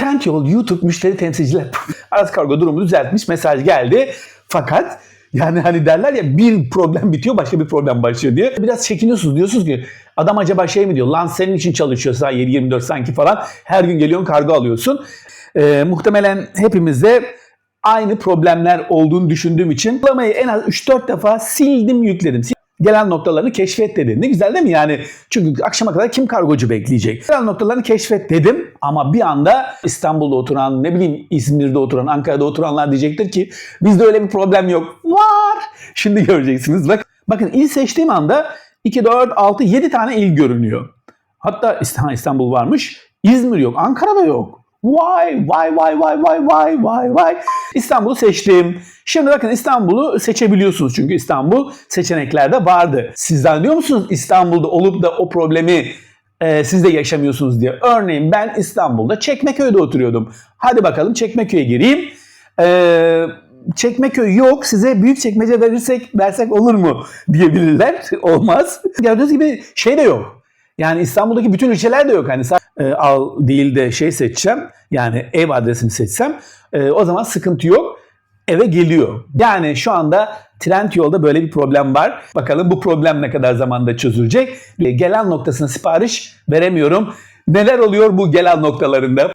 Trendyol YouTube müşteri temsilciler Aras Kargo durumu düzeltmiş mesaj geldi. Fakat yani hani derler ya bir problem bitiyor başka bir problem başlıyor diye. Biraz çekiniyorsunuz diyorsunuz ki adam acaba şey mi diyor lan senin için çalışıyor saat 7-24 sanki falan her gün geliyorsun kargo alıyorsun. Ee, muhtemelen hepimizde aynı problemler olduğunu düşündüğüm için uygulamayı en az 3-4 defa sildim yükledim. Gelen noktalarını keşfet dedi. Ne güzel değil mi yani? Çünkü akşama kadar kim kargocu bekleyecek? Gelen noktalarını keşfet dedim ama bir anda İstanbul'da oturan, ne bileyim İzmir'de oturan, Ankara'da oturanlar diyecektir ki bizde öyle bir problem yok. Var. Şimdi göreceksiniz. Bak, bakın il seçtiğim anda 2, 4, 6, 7 tane il görünüyor. Hatta İstanbul, varmış. İzmir yok. Ankara'da yok. Vay vay vay vay vay vay vay vay. İstanbul'u seçtim. Şimdi bakın İstanbul'u seçebiliyorsunuz çünkü İstanbul seçeneklerde vardı. Siz zannediyor musunuz İstanbul'da olup da o problemi e, siz de yaşamıyorsunuz diye. Örneğin ben İstanbul'da Çekmeköy'de oturuyordum. Hadi bakalım Çekmeköy'e gireyim. Eee Çekmeköy yok size büyük çekmece verirsek versek olur mu diyebilirler. Olmaz. Gördüğünüz gibi şey de yok. Yani İstanbul'daki bütün ilçeler de yok. Hani e, al değil de şey seçeceğim. Yani ev adresini seçsem e, o zaman sıkıntı yok. Eve geliyor. Yani şu anda Trendyol'da böyle bir problem var. Bakalım bu problem ne kadar zamanda çözülecek. E, Gelen noktasına sipariş veremiyorum. Neler oluyor bu gelen noktalarında?